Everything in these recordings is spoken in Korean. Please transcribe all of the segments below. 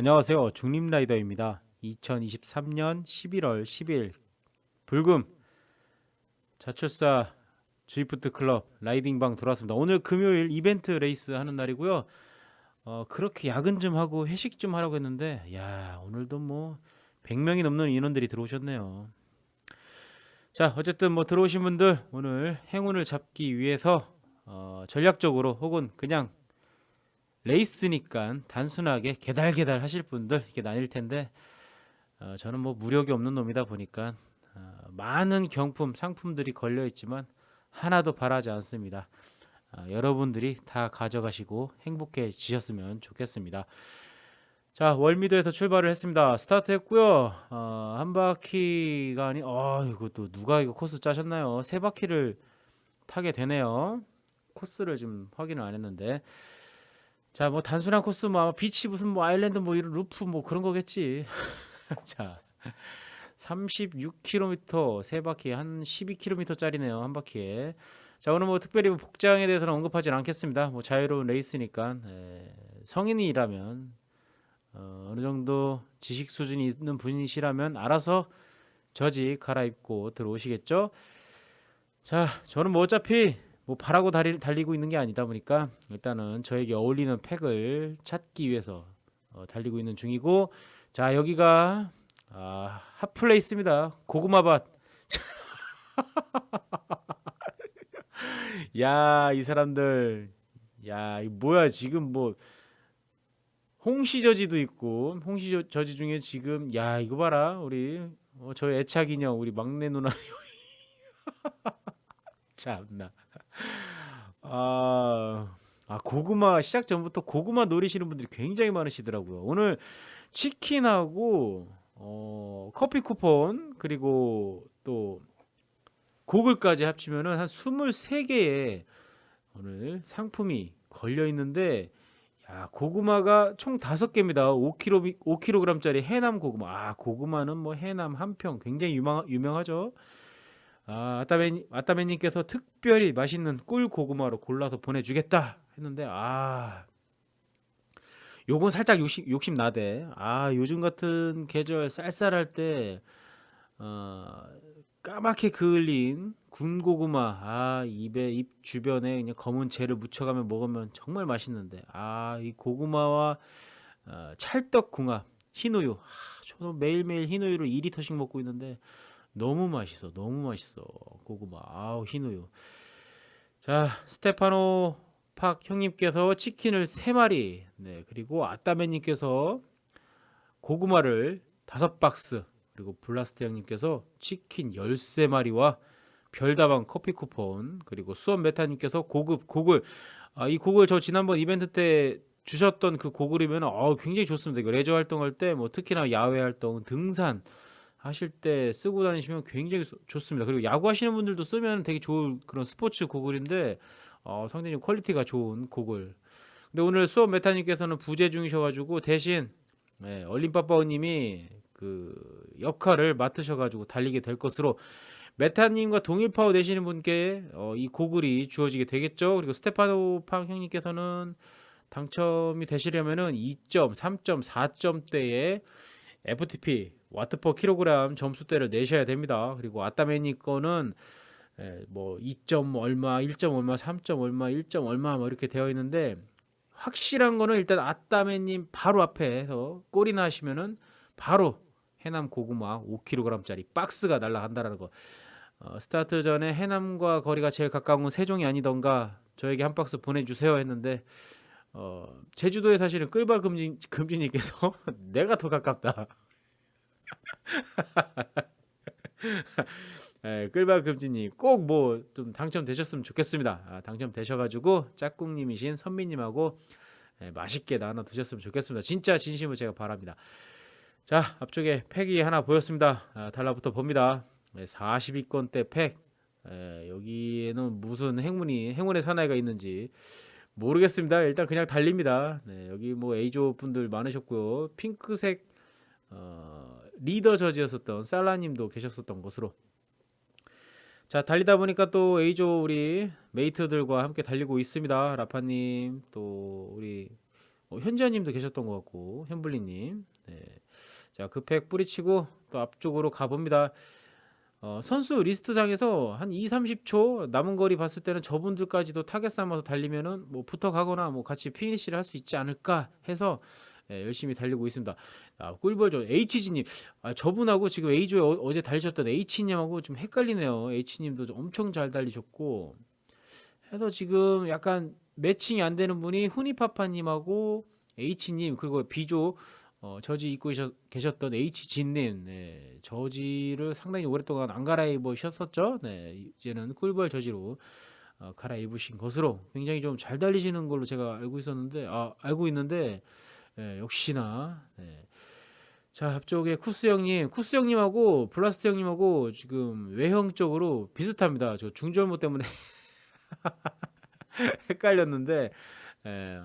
안녕하세요. 중림라이더입니다. 2023년 11월 10일 불금 자출사 주이프트 클럽 라이딩방 돌아왔습니다. 오늘 금요일 이벤트 레이스 하는 날이고요. 어, 그렇게 야근 좀 하고 회식 좀 하라고 했는데 야 오늘도 뭐 100명이 넘는 인원들이 들어오셨네요. 자 어쨌든 뭐 들어오신 분들 오늘 행운을 잡기 위해서 어, 전략적으로 혹은 그냥 레이스니까 단순하게 개달개달 하실 분들 이게 나뉠 텐데 어, 저는 뭐 무력이 없는 놈이다 보니까 어, 많은 경품 상품들이 걸려 있지만 하나도 바라지 않습니다. 아, 여러분들이 다 가져가시고 행복해지셨으면 좋겠습니다. 자 월미도에서 출발을 했습니다. 스타트했고요. 어, 한 바퀴가 아니, 어 이것도 누가 이거 코스 짜셨나요? 세 바퀴를 타게 되네요. 코스를 좀 확인을 안 했는데 자, 뭐 단순한 코스 뭐 아마 비치 무슨 뭐 아일랜드 뭐 이런 루프 뭐 그런 거겠지. 자. 36km 세 바퀴 한 12km짜리네요. 한 바퀴에. 자, 오늘 뭐 특별히 뭐 복장에 대해서는 언급하진 않겠습니다. 뭐 자유로운 레이스니까 에, 성인이라면 어, 어느 정도 지식 수준이 있는 분이시라면 알아서 저지 갈아입고 들어오시겠죠? 자, 저는 뭐 어차피 뭐 바라고 달리, 달리고 있는 게 아니다 보니까 일단은 저에게 어울리는 팩을 찾기 위해서 어, 달리고 있는 중이고 자 여기가 아, 핫플레이스입니다. 고구마밭. 야 이 사람들. 야 이 뭐야 지금 뭐 홍시저지도 있고 홍시저지 중에 지금 야 이거 봐라 우리 어, 저희 애착 인형 우리 막내 누나. 참나 아, 아 고구마 시작 전부터 고구마 노리시는 분들이 굉장히 많으시더라고요. 오늘 치킨하고 어, 커피 쿠폰 그리고 또 고글까지 합치면은 한 23개의 오늘 상품이 걸려 있는데 야, 고구마가 총 5개입니다. 5kg 5kg짜리 해남 고구마. 아, 고구마는 뭐 해남 한평 굉장히 유명 유명하죠. 아, 아따맨 아따맨님께서 특별히 맛있는 꿀 고구마로 골라서 보내 주겠다 했는데 아 요건 살짝 욕심, 욕심 나대. 아 요즘 같은 계절 쌀쌀할 때 어, 까맣게 그을린 군 고구마 아 입에 입 주변에 그냥 검은 재를 묻혀가면 먹으면 정말 맛있는데 아 이 고구마와 어, 찰떡궁합 흰우유 아, 저도 매일매일 흰우유를 2리터씩 먹고 있는데 너무 맛있어. 너무 맛있어. 고구마. 아우, 흰우유. 자, 스테파노 팍 형님께서 치킨을 3마리. 네, 그리고 아따맨님께서 고구마를 5박스. 그리고 블라스트 형님께서 치킨 13마리와 별다방 커피 쿠폰. 그리고 수원 메타님께서 고급 고글. 아, 이 고글 저 지난번 이벤트 때 주셨던 그 고글이면 어, 굉장히 좋습니다. 이거 레저 활동할 때 뭐 특히나 야외 활동, 등산 하실 때 쓰고 다니시면 굉장히 좋습니다. 그리고 야구 하시는 분들도 쓰면 되게 좋은 그런 스포츠 고글인데 어, 상당히 퀄리티가 좋은 고글. 근데 오늘 수업 메타님께서는 부재 중이셔가지고 대신 네, 얼림빠빠오님이 그 역할을 맡으셔가지고 달리게 될 것으로 메타님과 동일파워 되시는 분께 어, 이 고글이 주어지게 되겠죠. 그리고 스테파노 팡 형님께서는 당첨이 되시려면은 2점, 3점, 4점대의 FTP 와트 퍼 킬로그램 점수대를 내셔야 됩니다. 그리고 아따메니 거는 예, 뭐2 얼마, 1. 얼마, 3. 얼마, 1. 얼마 뭐 이렇게 되어 있는데 확실한 거는 일단 아따메님 바로 앞에서 꼴이나 하시면은 바로 해남 고구마 5kg짜리 박스가 날라간다라는 거. 어, 스타트 전에 해남과 거리가 제일 가까운 건 세종이 아니던가 저에게 한 박스 보내주세요 했는데 어, 제주도에 사실은 끌바 금진 금진님께서 내가 더 가깝다. 예, 끌바 금지님 꼭 뭐 좀 당첨되셨으면 좋겠습니다. 아, 당첨되셔가지고 짝꿍님이신 선미님하고 예, 맛있게 나눠 드셨으면 좋겠습니다. 진짜 진심으로 제가 바랍니다. 자 앞쪽에 팩이 하나 보였습니다. 아, 달라붙어 봅니다. 예, 42건대 팩 예, 여기에는 무슨 행운이 행운의 사나이가 있는지 모르겠습니다. 일단 그냥 달립니다. 네, 여기 뭐 A조 분들 많으셨고요. 핑크색 어, 리더 저지였었던 살라님도 계셨었던 것으로 자 달리다 보니까 또 A조 우리 메이트들과 함께 달리고 있습니다 라파님 또 우리 어, 현지아님도 계셨던 것 같고 현블리님. 네. 자, 급팩 뿌리치고 또 앞쪽으로 가봅니다. 어, 선수 리스트상에서 한 2, 30초 남은 거리 봤을 때는 저분들까지도 타겟 삼아서 달리면은 뭐 붙어가거나 뭐 같이 피니시를 할 수 있지 않을까 해서 예, 열심히 달리고 있습니다. 아, 꿀벌죠. HG님, 아, 저분하고 지금 A조에 어, 제 달리셨던 H님하고 좀 헷갈리네요. H님도 좀 엄청 잘 달리셨고 해서 지금 약간 매칭이 안 되는 분이 후니파파님하고 H님 그리고 B조 어, 저지 입고 계셨, 계셨던 HG님 네, 저지를 상당히 오랫동안 안 갈아입으셨었죠. 네, 이제는 꿀벌 저지로 어, 갈아입으신 것으로 굉장히 좀 잘 달리시는 걸로 제가 알고 있었는데 아, 알고 있는데 예, 역시나 네. 자 앞쪽에 쿠스 형님 쿠스 형님하고 블라스트 형님하고 지금 외형적으로 비슷합니다. 저 중절모 때문에 헷갈렸는데 예,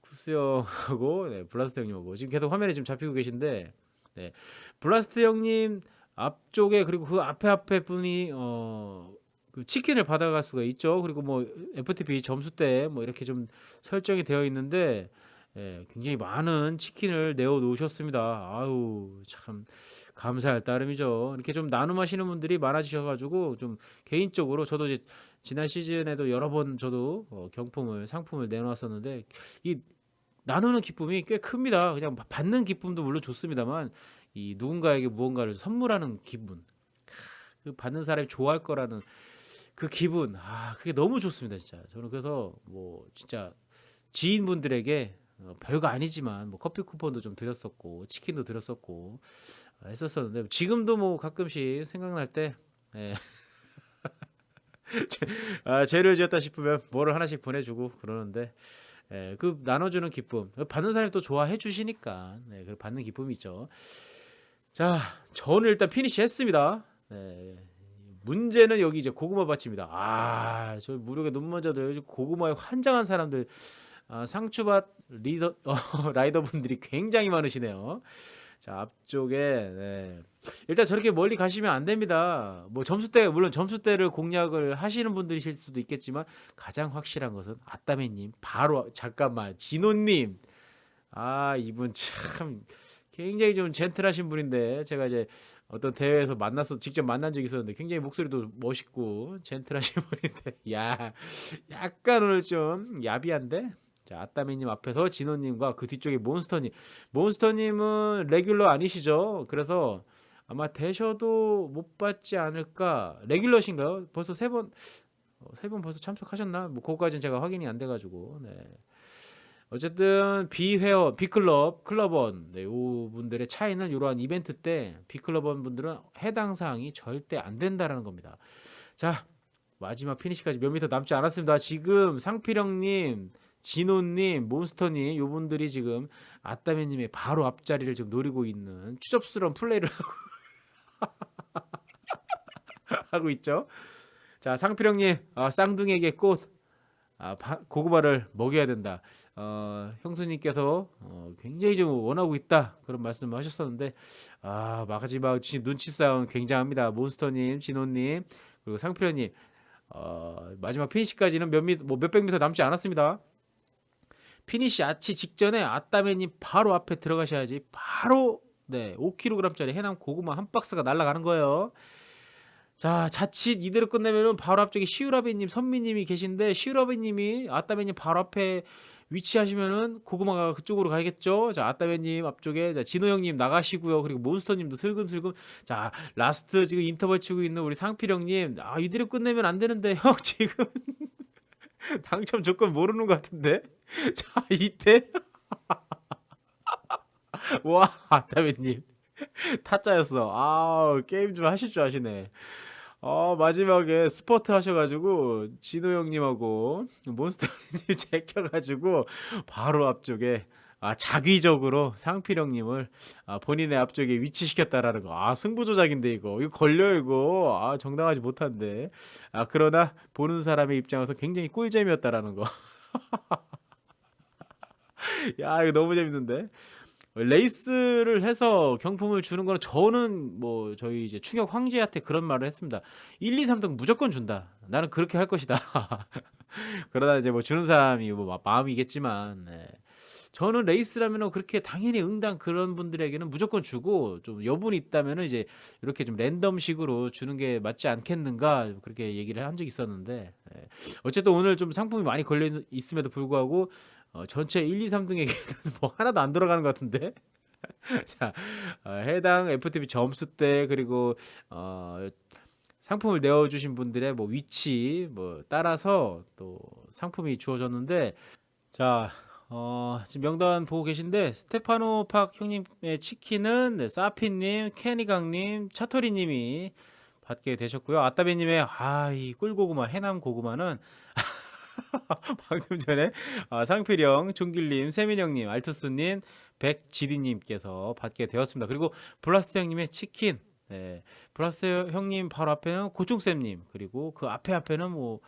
쿠스 형하고 네, 블라스트 형님하고 지금 계속 화면에 지금 잡히고 계신데 네, 블라스트 형님 앞쪽에 그리고 그 앞에 앞에 분이 어. 그 치킨을 받아갈 수가 있죠. 그리고 뭐 FTP 점수대 뭐 이렇게 좀 설정이 되어 있는데 예, 굉장히 많은 치킨을 내어 놓으셨습니다. 아우 참 감사할 따름이죠. 이렇게 좀 나눔하시는 분들이 많아지셔 가지고 좀 개인적으로 저도 이제 지난 시즌에도 여러 번 저도 어, 경품을 상품을 내놓았었는데 이 나누는 기쁨이 꽤 큽니다. 그냥 받는 기쁨도 물론 좋습니다만 이 누군가에게 무언가를 선물하는 기분, 그 받는 사람이 좋아할 거라는 그 기분, 아 그게 너무 좋습니다, 진짜. 저는 그래서 뭐 진짜 지인분들에게 어, 별거 아니지만 뭐 커피 쿠폰도 좀 드렸었고 치킨도 드렸었고 어, 했었었는데 지금도 뭐 가끔씩 생각날 때 예. 죄- 아, 죄를 지었다 싶으면 뭐를 하나씩 보내주고 그러는데 예, 그 나눠주는 기쁨 받는 사람이 또 좋아해 주시니까 네, 그 받는 기쁨이 있죠. 자, 저는 일단 피니시 했습니다. 네, 문제는 여기 이제 고구마 밭입니다. 아, 저 무력의 눈먼저들 고구마에 환장한 사람들 아, 상추밭 리더 어, 라이더분들이 굉장히 많으시네요. 자 앞쪽에 네. 일단 저렇게 멀리 가시면 안 됩니다. 뭐 점수대 물론 점수대를 공략을 하시는 분들이실 수도 있겠지만 가장 확실한 것은 아따매님 바로 잠깐만 진호님 아 이분 참 굉장히 좀 젠틀하신 분인데 제가 이제 어떤 대회에서 만나서 직접 만난 적이 있었는데 굉장히 목소리도 멋있고 젠틀하신 분인데 야 약간 오늘 좀 야비한데 자, 아따미님 앞에서 진호님과 그 뒤쪽에 몬스터님. 몬스터님은 레귤러 아니시죠? 그래서 아마 되셔도 못 받지 않을까. 레귤러신가요? 벌써 세 번, 어, 세번 벌써 참석하셨나? 뭐, 그거까지는 제가 확인이 안 돼가지고, 네. 어쨌든, 비회원, 비클럽, 클럽원, 네, 요 분들의 차이는 이러한 이벤트 때 비클럽원 분들은 해당 사항이 절대 안 된다라는 겁니다. 자, 마지막 피니시까지 몇 미터 남지 않았습니다. 지금 상필형님, 진호님, 몬스터님, 요분들이 지금 아따매님의 바로 앞자리를 지금 노리고 있는 추접스러운 플레이를 하고, 하고 있죠. 자, 상필형님, 아, 쌍둥이에게 꽃, 아, 바- 고구마를 먹여야 된다. 어, 형수님께서 어, 굉장히 좀 원하고 있다 그런 말씀을 하셨었는데 아 마지막 눈치 싸움 굉장합니다. 몬스터님, 진호님 그리고 상필형님 어, 마지막 피니시까지는 몇 미, 뭐 몇백 미터 남지 않았습니다. 피니시 아치 직전에 아따매님 바로 앞에 들어가셔야지 바로 네 5kg짜리 해남 고구마 한 박스가 날아가는 거예요. 자 자칫 이대로 끝내면은 바로 앞쪽에 시우라비님 선미님이 계신데 시우라비님이 아따매님 바로 앞에 위치하시면은 고구마가 그쪽으로 가야겠죠. 자 아따매님 앞쪽에 자, 진호 형님 나가시고요. 그리고 몬스터님도 슬금슬금 자 라스트 지금 인터벌 치고 있는 우리 상필 형님 아 이대로 끝내면 안 되는데 형 지금 당첨 조건 모르는 것 같은데. 자, 이때. 와, 아타베님. 타짜였어. 아 게임 좀 하실 줄 아시네. 어, 마지막에 스포트 하셔가지고, 진호 형님하고, 몬스터님 제껴가지고, 바로 앞쪽에, 아, 자기적으로 상필 형님을 아, 본인의 앞쪽에 위치시켰다라는 거. 아, 승부조작인데, 이거. 이거 걸려, 이거. 아, 정당하지 못한데. 아, 그러나, 보는 사람의 입장에서 굉장히 꿀잼이었다라는 거. 야, 이거 너무 재밌는데. 레이스를 해서 경품을 주는 거는 저는 뭐 저희 이제 충격 황제한테 그런 말을 했습니다. 1, 2, 3등 무조건 준다. 나는 그렇게 할 것이다. 그러다 이제 뭐 주는 사람이 뭐 마- 마음이겠지만 네. 저는 레이스라면 그렇게 당연히 응당 그런 분들에게는 무조건 주고 좀 여분이 있다면은 이제 이렇게 좀 랜덤식으로 주는 게 맞지 않겠는가 그렇게 얘기를 한 적이 있었는데 예. 어쨌든 오늘 좀 상품이 많이 걸려 있- 있음에도 불구하고 어, 전체 1, 2, 3등에게는 뭐 하나도 안 들어가는 것 같은데 자 어, 해당 FTP 점수대 그리고 어, 상품을 내어주신 분들의 뭐 위치 뭐 따라서 또 상품이 주어졌는데 자 어, 지금 명단 보고 계신데 스테파노 팍 형님의 치킨은 네, 사피님, 캐니강님, 차토리님이 받게 되셨고요. 아따베님의 아이 꿀고구마 해남 고구마는 방금 전에 아, 상필형, 종길님, 세민형님, 알투스님, 백지디님께서 받게 되었습니다. 그리고 블라스트 형님의 치킨, 네, 블라스트 형님 바로 앞에는 고충쌤님, 그리고 그 앞에 앞에는 뭐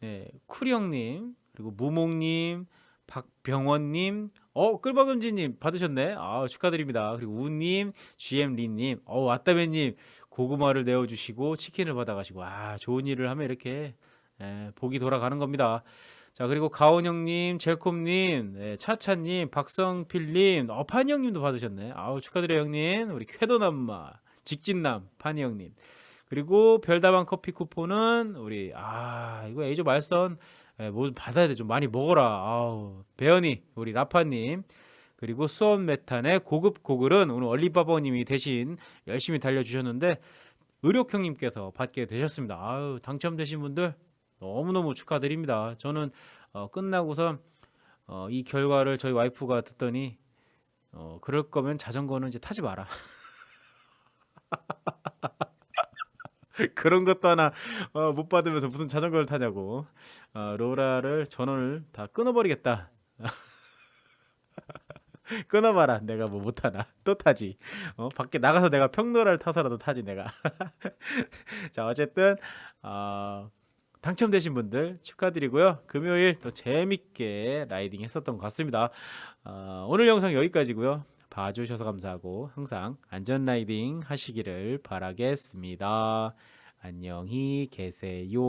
네, 쿠리 형님, 그리고 무몽님, 박병원님, 어 끌박은지님 받으셨네. 아 축하드립니다. 그리고 우님, GM리님, 어 왔다배님 고구마를 내어주시고 치킨을 받아가시고 아 좋은 일을 하면 이렇게 예, 복이 돌아가는 겁니다. 자 그리고 가온형님, 젤콤님, 예, 차차님, 박성필님, 어 파니 형님도 받으셨네. 아우 축하드려요 형님. 우리 쾌도남마, 직진남 파니 형님. 그리고 별다방 커피 쿠폰은 우리 아 이거 에이저 말선 예, 뭐 받아야 돼 좀 많이 먹어라. 아우 배현이 우리 라파님 그리고 수원 메탄의 고급 고글은 오늘 얼리바버님이 대신 열심히 달려주셨는데 의료형님께서 받게 되셨습니다. 아유 당첨되신 분들 너무너무 축하드립니다. 저는 어, 끝나고서 어, 이 결과를 저희 와이프가 듣더니 어, 그럴 거면 자전거는 이제 타지 마라. 그런 것도 하나 어, 못 받으면서 무슨 자전거를 타냐고 어, 로라를 전원을 다 끊어버리겠다. 끊어봐라. 내가 뭐 못하나 또 타지. 어, 밖에 나가서 내가 평로라를 타서라도 타지 내가. 자 어쨌든 어, 당첨되신 분들 축하드리고요. 금요일 또 재밌게 라이딩 했었던 것 같습니다. 어, 오늘 영상 여기까지고요. 봐주셔서 감사하고 항상 안전 라이딩 하시기를 바라겠습니다. 안녕히 계세요.